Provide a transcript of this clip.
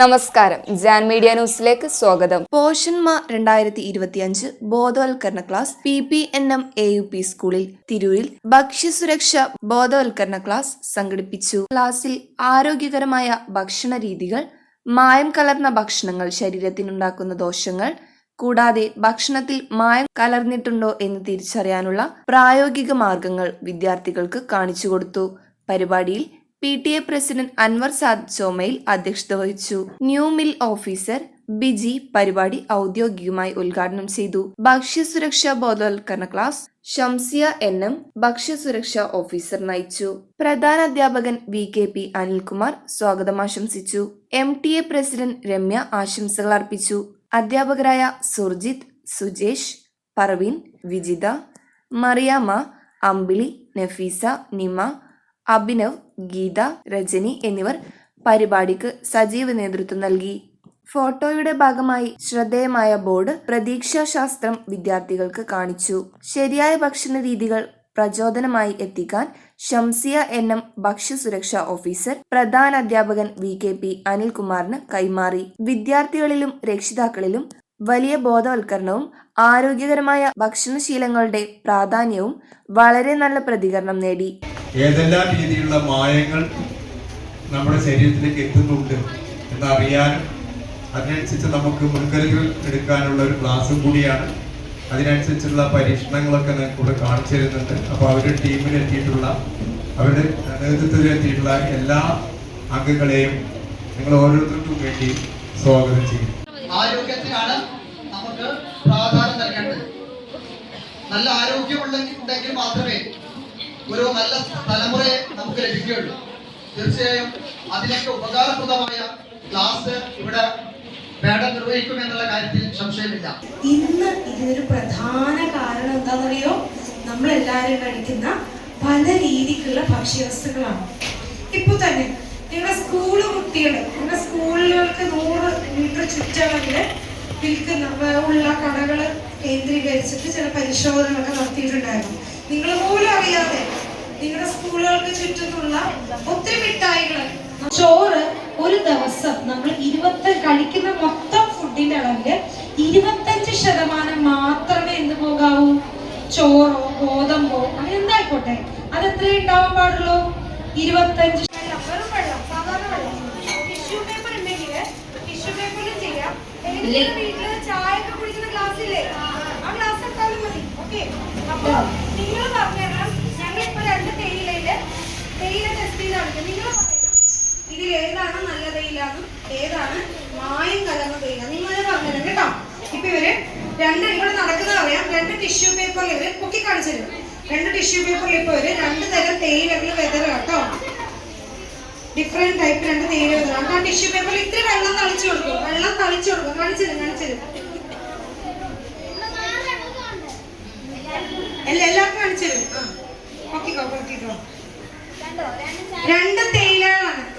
നമസ്കാരം. ജാൻ മീഡിയ ന്യൂസിലേക്ക് സ്വാഗതം. പോഷന്മ രണ്ടായിരത്തി ഇരുപത്തിയഞ്ച് ബോധവൽക്കരണ class P P N M A U P സ്കൂളിൽ തിരൂരിൽ ഭക്ഷ്യസുരക്ഷ ബോധവൽക്കരണ ക്ലാസ് സംഘടിപ്പിച്ചു. ക്ലാസ്സിൽ ആരോഗ്യകരമായ ഭക്ഷണ രീതികൾ മായം കലർന്ന ഭക്ഷണങ്ങൾ ശരീരത്തിനുണ്ടാക്കുന്ന ദോഷങ്ങൾ കൂടാതെ ഭക്ഷണത്തിൽ മായം കലർന്നിട്ടുണ്ടോ എന്ന് തിരിച്ചറിയാനുള്ള പ്രായോഗിക മാർഗങ്ങൾ വിദ്യാർത്ഥികൾക്ക് കാണിച്ചു കൊടുത്തു. പരിപാടിയിൽ P T A president Anwar Saad ചോമയിൽ അധ്യക്ഷത വഹിച്ചു. ന്യൂ മിൽ ഓഫീസർ ബിജി പരിപാടി ഔദ്യോഗികമായി ഉദ്ഘാടനം ചെയ്തു. ഭക്ഷ്യസുരക്ഷാ ബോധവൽക്കരണ ക്ലാസ് ഷംസിയ എൻ എം ഭക്ഷ്യസുരക്ഷാ ഓഫീസർ നയിച്ചു. പ്രധാന അധ്യാപകൻ വി കെ പി അനിൽകുമാർ സ്വാഗതം ആശംസിച്ചു. M T A president Ramya ആശംസകൾ അർപ്പിച്ചു. അധ്യാപകരായ സുർജിത് സുജേഷ് പർവീൻ വിജിത മറിയാമ അമ്പിളി നഫീസ നിമ അഭിനവ് ഗീത രജനി എന്നിവർ പരിപാടിക്ക് സജീവ നേതൃത്വം നൽകി. ഫോട്ടോയുടെ ഭാഗമായി ശ്രദ്ധേയമായ ബോർഡ് പ്രതീക്ഷാശാസ്ത്രം വിദ്യാർത്ഥികൾക്ക് കാണിച്ചു. ശരിയായ ഭക്ഷണ രീതികൾ പ്രചോദനമായി എത്തിക്കാൻ ഷംസിയ എൻ എം ഭക്ഷ്യസുരക്ഷാ ഓഫീസർ പ്രധാന അധ്യാപകൻ വി കെ പി അനിൽകുമാറിന് കൈമാറി. വിദ്യാർത്ഥികളിലും രക്ഷിതാക്കളിലും വലിയ ബോധവൽക്കരണവും ആരോഗ്യകരമായ ഭക്ഷണശീലങ്ങളുടെ പ്രാധാന്യവും വളരെ നല്ല പ്രതികരണം നേടി. ഏതെല്ലാം രീതിയിലുള്ള മായങ്ങൾ നമ്മുടെ ശരീരത്തിലേക്ക് എത്തുന്നുണ്ട് എന്നറിയാനും അതിനനുസരിച്ച് നമുക്ക് മുൻകരുതൽ എടുക്കാനുള്ള ഒരു ക്ലാസ്സും കൂടിയാണ്. അതിനനുസരിച്ചുള്ള പരീക്ഷണങ്ങളൊക്കെ നിങ്ങൾക്ക് ഇവിടെ കാണിച്ചു തരുന്നുണ്ട്. അപ്പോൾ അവരുടെ ടീമിലെത്തിയിട്ടുള്ള അവരുടെ നേതൃത്വത്തിലെത്തിയിട്ടുള്ള എല്ലാ അംഗങ്ങളെയും നിങ്ങൾ ഓരോരുത്തർക്കും വേണ്ടി സ്വാഗതം ചെയ്യും ആരോഗ്യത്തിനാണ് നമുക്ക് പ്രാധാന്യം നൽകേണ്ടത്. നല്ല ആരോഗ്യമുണ്ടെങ്കിൽ ഉണ്ടെങ്കിൽ മാത്രമേ ഒരു നല്ല തലമുറയെ നമുക്ക് ലഭിക്കുകയുള്ളൂ. തീർച്ചയായും അതിനൊക്കെ ഉപകാരപ്രദമായ ക്ലാസ് ഇവിടെ മേഡം നിർവഹിക്കും എന്നുള്ള കാര്യത്തിൽ സംശയമില്ല. ഇന്ന് ഇതിനൊരു പ്രധാന കാരണം എന്താണെന്നറിയോ? നമ്മളെല്ലാവരും കഴിക്കുന്ന പല രീതിക്കുള്ള ഭക്ഷ്യവസ്തുക്കളാണ്. ഇപ്പൊ തന്നെ നിങ്ങളുടെ സ്കൂൾ കുട്ടികൾ നിങ്ങളുടെ സ്കൂളുകൾക്ക് നൂറ് മീറ്റർ ചുറ്റളവിൽ വിൽക്കുന്ന ഉള്ള കടകൾ കേന്ദ്രീകരിച്ചിട്ട് ചില പരിശോധനകളൊക്കെ നടത്തിയിട്ടുണ്ടായിരുന്നു. നിങ്ങൾ പോലും അറിയാതെ നിങ്ങളുടെ സ്കൂളുകൾക്ക് ചുറ്റുമുള്ള ഒത്തിരി മിഠായികൾ ചോറ് ഒരു ദിവസം നമ്മൾ ഇരുപത്തി കഴിക്കുന്ന മൊത്തം ഫുഡിന്റെ അളവിൽ ഇരുപത്തഞ്ച് ശതമാനം മാത്രമേ എന്ത് പോകാവൂ? ചോറോ ഗോതമ്പോ അങ്ങനെ എന്തായിക്കോട്ടെ. അത് എത്രയേ ഉണ്ടാവാൻ പാടുള്ളൂ? ഇരുപത്തഞ്ച് ചായ ഒക്കെ കുടിക്കുന്ന ഗ്ലാസ് ഇല്ലേ ആ ഗ്ലാസ് എടുത്താലും മതി. ഓക്കെ. അപ്പൊ നിങ്ങൾ പറഞ്ഞുതരണം ഏതാണ് നല്ല തേയിലാന്നും ഏതാണ്? മായം കലർന്ന തേയില നിങ്ങൾ പറഞ്ഞുതരാം കേട്ടോ. ഇപ്പൊ ഇവർ രണ്ട് ഇവിടെ നടക്കുന്നത് അറിയാം. രണ്ട് ടിഷ്യൂ പേപ്പറിൽ ഇവർ പൊക്കി കാണിച്ചു തരും. രണ്ട് ടിഷ്യൂ പേപ്പറിൽ ഇപ്പൊ ഇവർ രണ്ട് തരം തേയിലകൾ വെതർ കേട്ടോ. ഡിഫറെന്റ് ടൈപ്പ് രണ്ട് തേയില വെതറാണ് ആ ടിഷ്യൂ പേപ്പറിൽ ഇത്തിരി വെള്ളം തളിച്ചു കൊടുക്കും. വെള്ളം തളിച്ചു കൊടുക്കും. കാണിച്ചു തരും കാണിച്ചു തരും. എല്ലാ എല്ലാവർക്കും കാണിച്ചു തരും. ആ. പൊക്കിക്കോ പൊക്കിക്കോ. രണ്ട് തേയിലകളാണ്